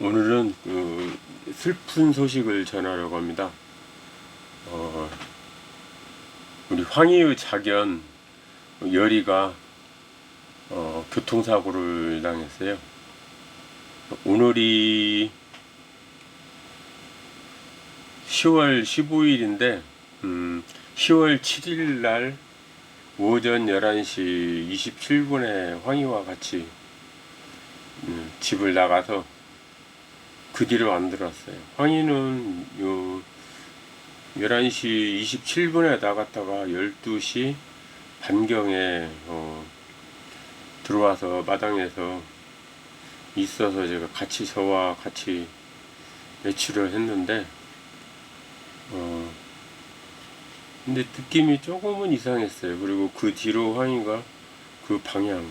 오늘은 그 슬픈 소식을 전하려고 합니다. 어, 우리 황희의 작연 열이가 어, 교통사고를 당했어요. 오늘이 10월 15일인데 음, 10월 7일 날 오전 11시 27분에 황희와 같이 음, 집을 나가서 그 뒤로 안 들어왔어요. 황희는 요 11시 27분에 나갔다가 12시 반경에 어, 들어와서 마당에서 있어서 제가 같이 저와 같이 외출을 했는데 어 근데 느낌이 조금은 이상했어요. 그리고 그 뒤로 황희가 그 방향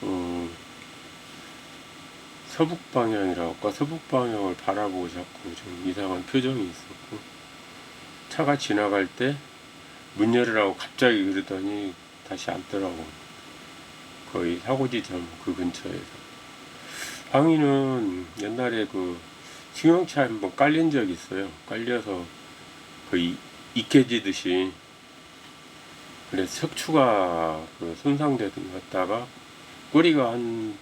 어 서북 방향이라고 할까? 서북 방향을 바라보고 자꾸 좀 이상한 표정이 있었고 차가 지나갈 때 문 열으라고 갑자기 그러더니 다시 앉더라고 거의 사고지점 그 근처에서. 황희는 옛날에 그 승용차 한번 깔린 적이 있어요. 깔려서 거의 익혀지듯이. 그래서 척추가 그 손상됐다가 꼬리가 한,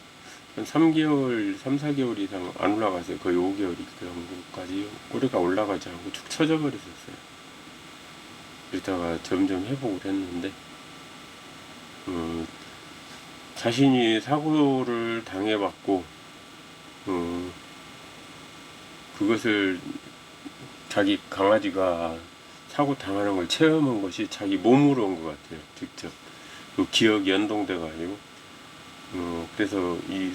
한 3개월, 3, 4개월 이상 안 올라갔어요. 거의 5개월 정도까지 꼬리가 올라가지 않고 축 처져 버렸었어요. 그러다가 점점 회복을 했는데, 어, 자신이 사고를 당해봤고, 어, 그것을 자기 강아지가 사고 당하는 걸 체험한 것이 자기 몸으로 온 것 같아요. 직접. 그 기억이 연동돼 가지고 어, 그래서 이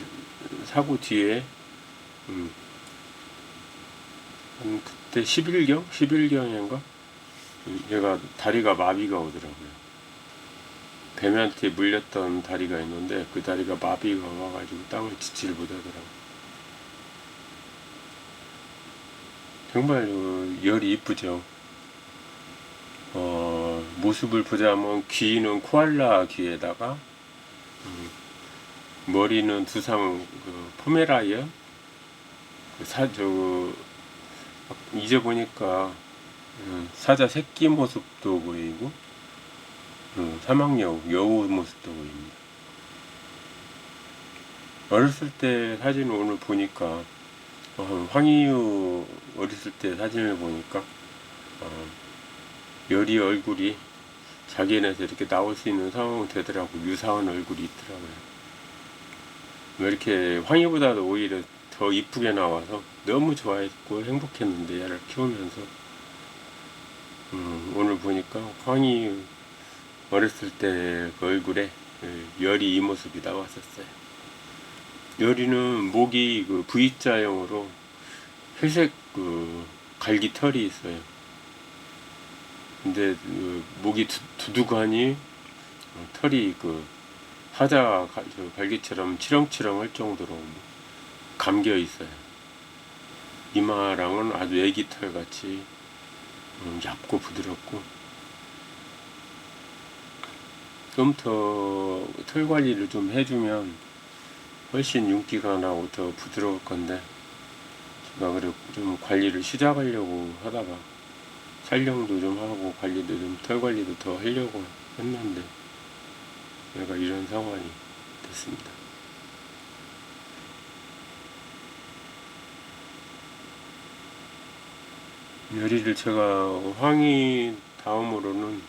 사고 뒤에 음, 한 그때 11경? 11경인가? 얘가 다리가 마비가 오더라고요. 뱀한테 물렸던 다리가 있는데 그 다리가 마비가 와가지고 땅을 지지를 못하더라고요. 정말 어, 열이 이쁘죠. 어, 모습을 보자면 귀는 코알라 귀에다가 음, 머리는 두상 그 포메라이언 그 사, 저, 이제 보니까 음, 사자 새끼 모습도 보이고 음, 사막여우 여우 모습도 보입니다. 어렸을 때 사진을 오늘 보니까 어, 황희유 어렸을 때 사진을 보니까 어, 열이 얼굴이 자기네에서 이렇게 나올 수 있는 상황이 되더라고 유사한 얼굴이 있더라고요. 왜 이렇게 황희보다도 오히려 더 이쁘게 나와서 너무 좋아했고 행복했는데 얘를 키우면서 음, 오늘 보니까 황희 어렸을 때 그 얼굴에 그 열이 이 모습이 나왔었어요. 열이는 목이 그 V자형으로 회색 그 갈기 털이 있어요. 근데 그 목이 두, 두둑하니 어, 털이 그 사자 가- 저 갈기처럼 치렁치렁 할 정도로 감겨 있어요. 이마랑은 아주 애기 털 같이 음, 얇고 부드럽고 좀 더 털 관리를 좀 해주면 훨씬 윤기가 나고 더 부드러울 건데 제가 그래 좀 관리를 시작하려고 하다가 촬영도 좀 하고 관리도 좀 털 관리도 더 하려고 했는데 내가 이런 상황이 됐습니다. 요리를 제가 황희 다음으로는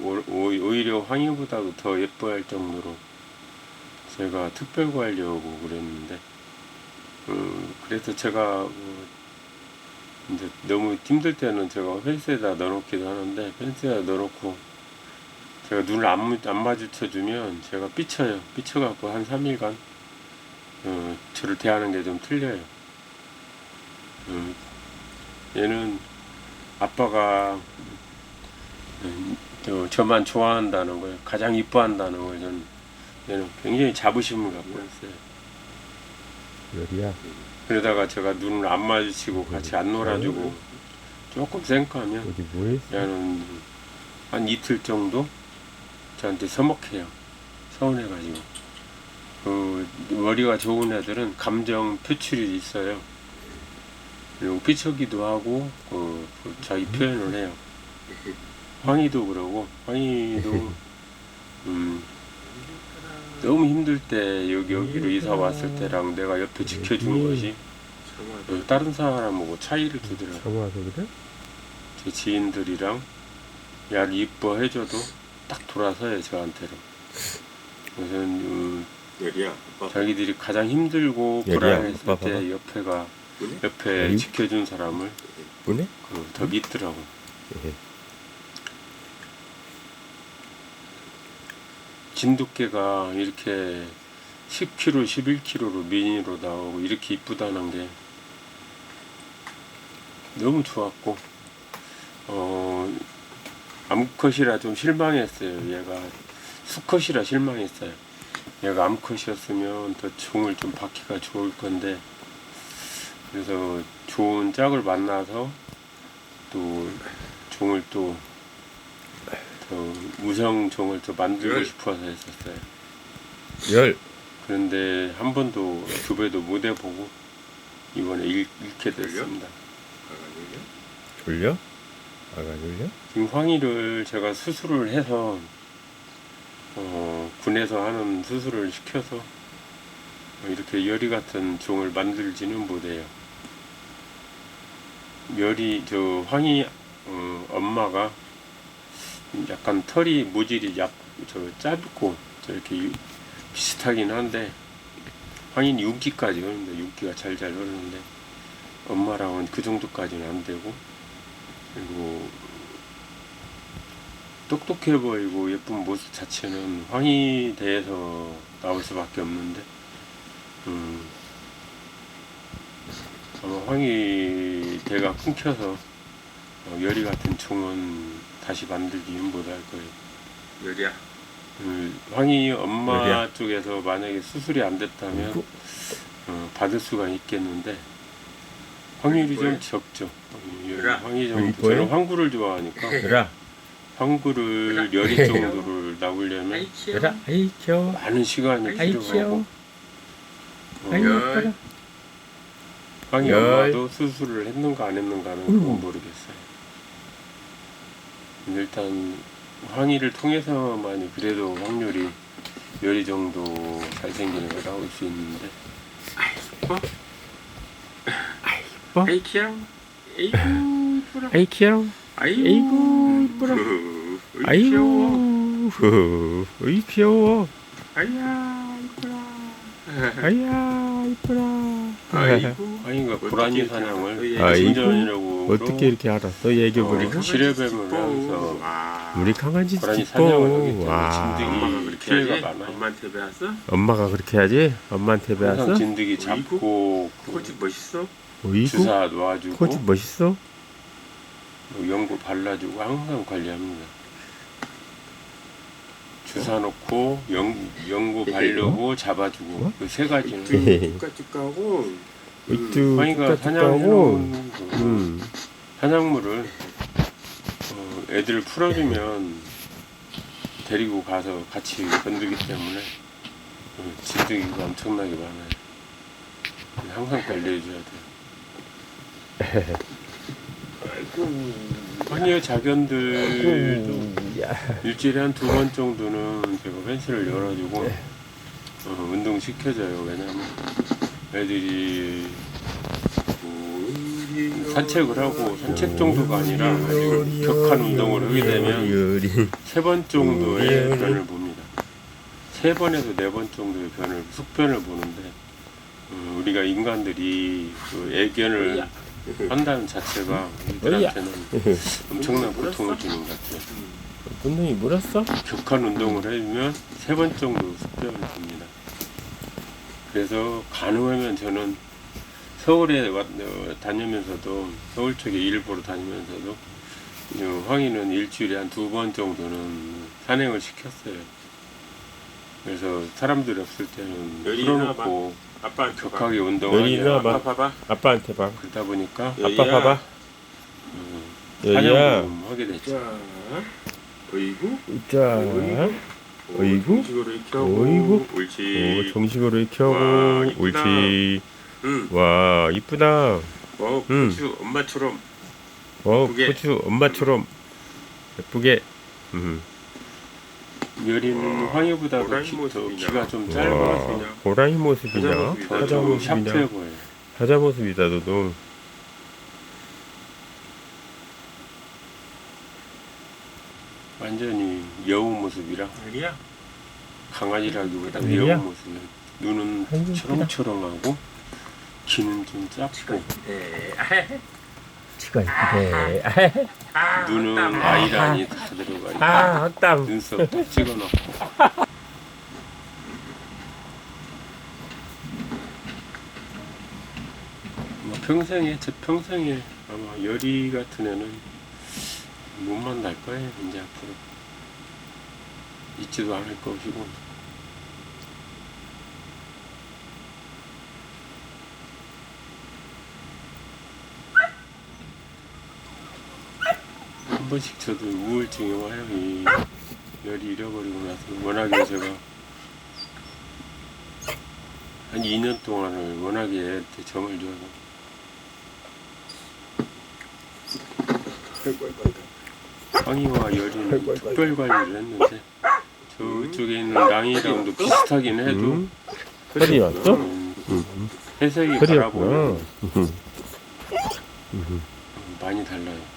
오- 오히려 황희보다도 더 예뻐할 정도로 제가 특별 관리하고 그랬는데 음, 그래서 제가 뭐 이제 너무 힘들 때는 제가 펜스에다 넣어놓기도 하는데 펜스에다 넣어놓고 제가 눈을 안, 무- 안 마주쳐주면 제가 삐쳐요. 삐쳐갖고 한 3일간 어, 저를 대하는 게 좀 틀려요. 음, 얘는 아빠가 음, 저, 저만 좋아한다는 걸 가장 이뻐한다는 걸 저는 얘는 굉장히 자부심을 갖고 있어요. 열이야. 그러다가 제가 눈을 안 마주치고 같이 안 놀아주고 조금 뭐했어? 얘는 한 이틀 정도 저한테 서먹해요. 서운해가지고. 그 머리가 좋은 애들은 감정 표출이 있어요. 그리고 삐처기도 하고 그, 그 자기 표현을 해요. 황희도 그러고 황희도 음, 너무 힘들 때 여기 여기로 이사 왔을 때랑 내가 옆에 지켜준 것이 어, 다른 사람하고 차이를 두더라고. 그래? 제 지인들이랑 약 이뻐해줘도 딱 돌아서요 저한테로. 음, 열이야. 오빠. 자기들이 가장 힘들고 예리야, 불안했을 오빠 때 봐봐. 옆에가 뭐네? 옆에 예리? 지켜준 사람을 뭐네? 그, 더 믿더라고. 예. 진돗개가 이렇게 10kg, 11kg로 미니로 나오고 이렇게 이쁘다는 게 너무 좋았고 어 암컷이라 좀 실망했어요. 얘가 수컷이라 실망했어요. 얘가 암컷이었으면 더 종을 좀 받기가 좋을 건데 그래서 좋은 짝을 만나서 또 종을 또더 우성 종을 또 만들고 열. 싶어서 했었어요. 열. 그런데 한 번도 교배도 못 해보고 이번에 잃, 잃게 됐습니다. 졸려? 졸려? 지금 황희를 제가 수술을 해서 어, 군에서 하는 수술을 시켜서 이렇게 열이 같은 종을 만들지는 못해요. 열이 저 황희 어, 엄마가 약간 털이 모질이 약 저 짧고 저렇게 유- 비슷하긴 한데 황희는 윤기까지 흐르는데 윤기가 잘잘 흐르는데 엄마랑은 그 정도까지는 안 되고 그리고 똑똑해 보이고 예쁜 모습 자체는 황희대에서 나올 수밖에 없는데 음, 아마 황희대가 끊겨서 어, 열이 같은 종은 다시 만들지는 못할 거예요. 열이야. 음, 황희 엄마 열이야. 쪽에서 만약에 수술이 안 됐다면 아이고. 어, 받을 수가 있겠는데 확률이 좀? 적죠. 어, 그래. 황희 이뻐요? 정도 저는 황구를 좋아하니까 얘라. 황구를 열이 정도를 나오려면 아이. 얘라. 아이 귀여워. 많은 시간이 아이 필요하고 귀여워. 어, 아이 열. 예뻐라. 황희 열. 엄마도 수술을 했는가 안 했는가는 음. 그건 모르겠어요. 일단 황희를 통해서만이 그래도 확률이 열이 정도 잘생기는 거 나올 수 있는데 이뻐. 이뻐. 아이 귀여워. 에이구 이쁘라. 아이 귀여워. 아이고. 아이고 이쁘라. 으이, 귀여워. 아이고. 어이 귀여워. 아야 이쁘라. 아이야 이쁘라. 아이고. 어떻게 고라니 사냥을? 아이고. 진전이라고 어떻게 이렇게 알았어? 얘기 어? 실외뱀을 이뻐. 하면서 와. 우리 강아지 고라니 사냥을 하기 이뻐. 때문에 와. 진드기 엄마가 그렇게 피해가 하지? 많아요. 엄마한테 배웠어? 엄마가 그렇게 하지? 엄마한테 항상 배웠어? 진드기 잡고 그 코치 멋있어? 어이구. 주사 놔주고 코지 멋있어? 뭐 연고 발라주고 항상 관리합니다. 주사 놓고 연, 연고 바르고 잡아주고 뭐? 그세 가지는 쭉쭉 가고 이뚜 황희가 뚜까뚜까하고 사냥해놓은 그 음. 사냥물을 어, 애들 풀어주면 데리고 가서 같이 건들기 때문에 어, 진드기가 엄청나게 많아요. 항상 관리해줘야 돼요. 황희의 자견들도 야. 일주일에 한 두 번 정도는 제가 펜스를 열어주고 어, 운동 시켜줘요. 왜냐면 애들이 산책을 하고 산책 정도가 아니라 아주 격한 운동을 하게 되면. 세 번 정도의 변을 봅니다. 세 번에서 네 번 정도의 변을 숙변을 보는데 어, 우리가 인간들이 그 애견을 한다는 자체가 이들한테는 엄청난 고통을 주는 것 같아요. 어떤 놈이 물었어? 격한 운동을 해주면 세 번 정도 숙변을 봅니다. 그래서 가능하면 저는 서울에 왔, 어, 다니면서도 서울 쪽에 일 보러 다니면서도 어, 황희는 일주일에 한 두 번 정도는 산행을 시켰어요. 그래서 사람들이 없을 때는 풀어놓고 아빠한테 봐. 격하게 운동하냐 와봐. 아빠 봐봐 아빠한테 봐. 그러다 보니까 여기야. 아빠 봐봐. 음. 사냥을 좀 하게 됐죠. 자 어이구 자. 어이구 오, 어이구. 정식으로 이렇게 하고. 어이구. 옳지. 오, 정식으로 이렇게 하고. 와, 이쁘다. 옳지. 응. 와, 이쁘다. 어, 응. 고추 엄마처럼. 어, 예쁘게. 고추 엄마처럼 예쁘게. 음. 여리는 호랑이 기, 더. 귀가 좀 와, 짧아서 호랑이 모습이냐? 사자 모습이냐? 보여요. 사자 모습이다, 너도. 완전히 여우 모습이라 아니야? 강아지라기보다? 여우 모습은 눈은 아이고, 초롱초롱하고 귀는 좀 작고 네. 이쁘대. 아, 눈은 맞다. 아이라인이 다 들어가 아, 헛담. 눈썹 다 찍어놓고 뭐 평생에 제 평생에 아마 열이 같은 애는 못 만날 거예요 이제 앞으로 있지도 않을 것이고 한 번씩 저도 우울증이 와요 이 열이 잃어버리고 나서 워낙에 제가 한 2년 동안을 워낙에 애한테 정을 줘서. 황희와 열이는 특별 관리를 했는데 저쪽에 있는 랑이랑도 비슷하긴 해도 음. 혈이? 음, 회색이 혈이었구나. 갈아보면 음. 많이 달라요.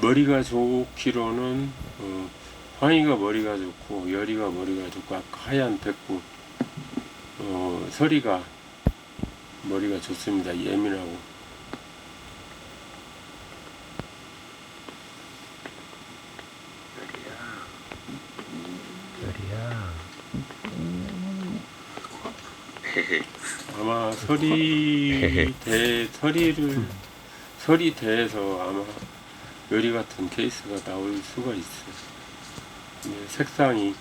머리가 좋기로는 어, 황희가 머리가 좋고 열이가 머리가 좋고 아까 하얀 백구 어, 서리가 머리가 좋습니다. 예민하고 열이야. 아마 서리 대 서리를 서리 대에서 아마 요리 같은 케이스가 나올 수가 있어요. 색상이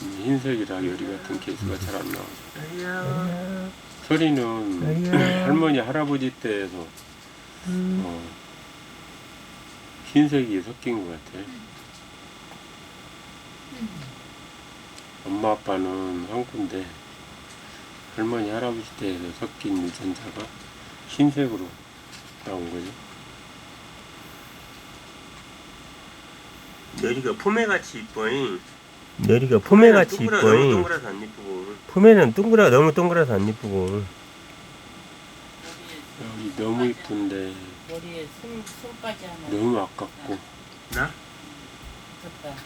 흰색이라 요리 같은 케이스가 잘 안 나와요. 아이야. 할머니 할아버지 때에서 어, 흰색이 섞인 것 같아요. 엄마 아빠는 한국인데 할머니 할아버지 때에서 섞인 유전자가 흰색으로 나온 거죠. 열이가 포메같이 이뻐잉. 열이가 포메같이 동그라, 너무 이뻐잉. 동그라서 안 이쁘고. 포메는 둥그라 너무 동그라서 안 이쁘고. 여기 너무 이쁜데 머리에 숨, 숨까지 하나 너무 아깝고 나? 붙었다.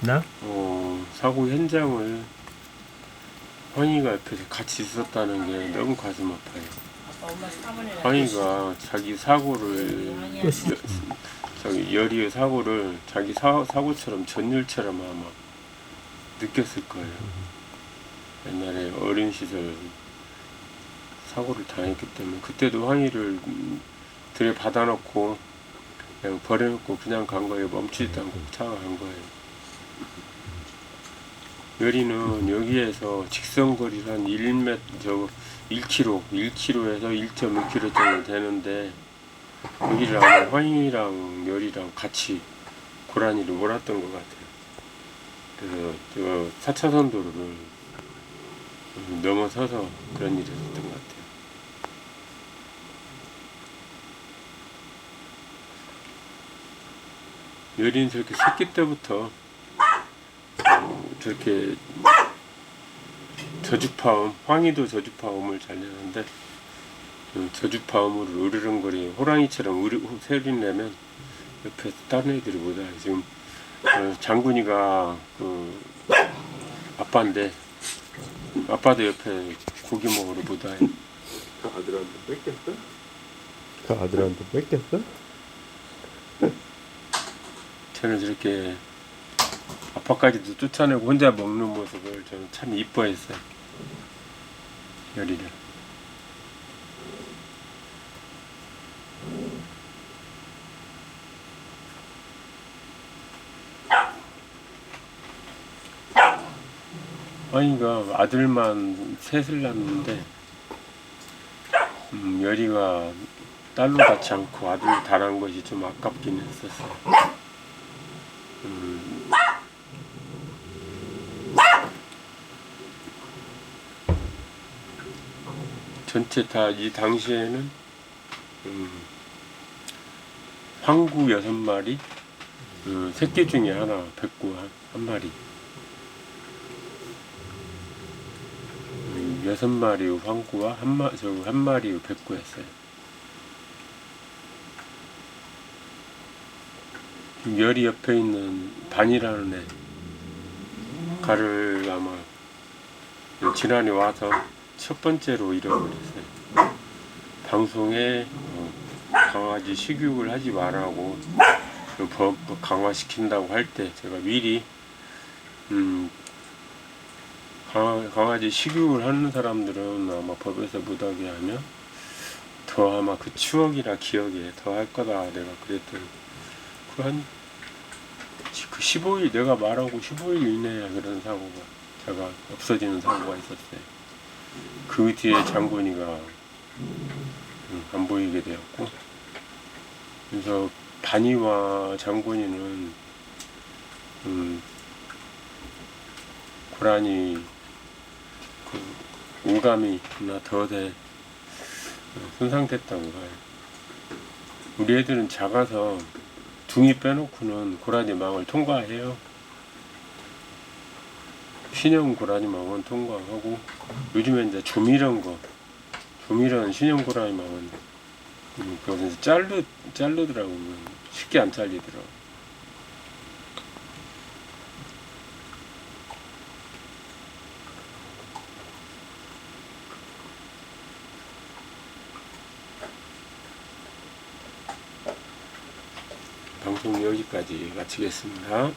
나? 어, 사고 현장을 황희가 옆에서 같이 있었다는 게 너무 가슴 아파요. 아빠 엄마 사번에 황희가 자기 사고를 여, 저기 열이의 사고를 자기 사, 사고처럼 전율처럼 아마 느꼈을 거예요. 옛날에 어린 시절 사고를 당했기 때문에 그때도 음, 들에 받아놓고 그냥 버려놓고 그냥 간 거예요. 멈추지도 않고 차가 간 거예요. 열이는 여기에서 직선거리를 한 1m, 저 1km, 1km에서 1.5km 정도 되는데 여기를 아마 황이랑 열이랑 같이 고라니를 몰았던 것 같아요. 그래서 저 4차선 도로를 넘어서서 그런 일이 있었던 것 같아요. 열이는 저렇게 새끼 때부터 어, 저렇게 저주파음, 황이도 저주파음을 잘 내는데 그 저주파음으로 으르렁거리 호랑이처럼 으르, 소리 내면 옆에서 다른 애들이 못 알아요. 지금 어, 장군이가 그 아빠인데 아빠도 옆에 고기 먹으러 못 와요. 그 아들한테 뺏겼어? 그 아들한테 뺏겼어? 저는 저렇게 아빠까지도 쫓아내고 혼자 먹는 모습을 저는 참 이뻐했어요. 열이를. 아이가 아들만 셋을 낳았는데 음, 열이가 딸로 낳지 않고 아들로 달한 것이 좀 아깝긴 했었어요. 음, 전체 다 이 당시에는 음, 황구 여섯 마리, 그 새끼 중에 하나 백구 한, 한 마리. 여섯 마리 황구와 한 마, 저한 마리 백구였어요. 지금 열이 옆에 있는 반이라는 애 가를 아마 지난해 와서 첫 번째로 잃어버렸어요. 방송에 어, 강아지 식육을 하지 말라고 그법 강화시킨다고 할 때 제가 미리 음, 강아, 강아지 식육을 하는 사람들은 아마 법에서 못하게 하면 더 아마 그 추억이나 기억에 더 할 거다 내가 그랬더니 그한 그 15일 내가 말하고 15일 이내에 그런 사고가 제가 없어지는 사고가 있었어요. 그 뒤에 장군이가 음, 안 보이게 되었고 그래서 반이와 장군이는 음, 고라니 그 오감이 나 더대 어, 손상됐다고 봐요. 우리 애들은 작아서 둥이 빼놓고는 고라니 망을 통과해요. 신형 고라니 망은 통과하고 요즘에 이제 조미련 거 조미련 신형 고라니 망은 음, 그거는 이제 자르 자르더라고 쉽게 안 잘리더라고. 방송 여기까지 마치겠습니다.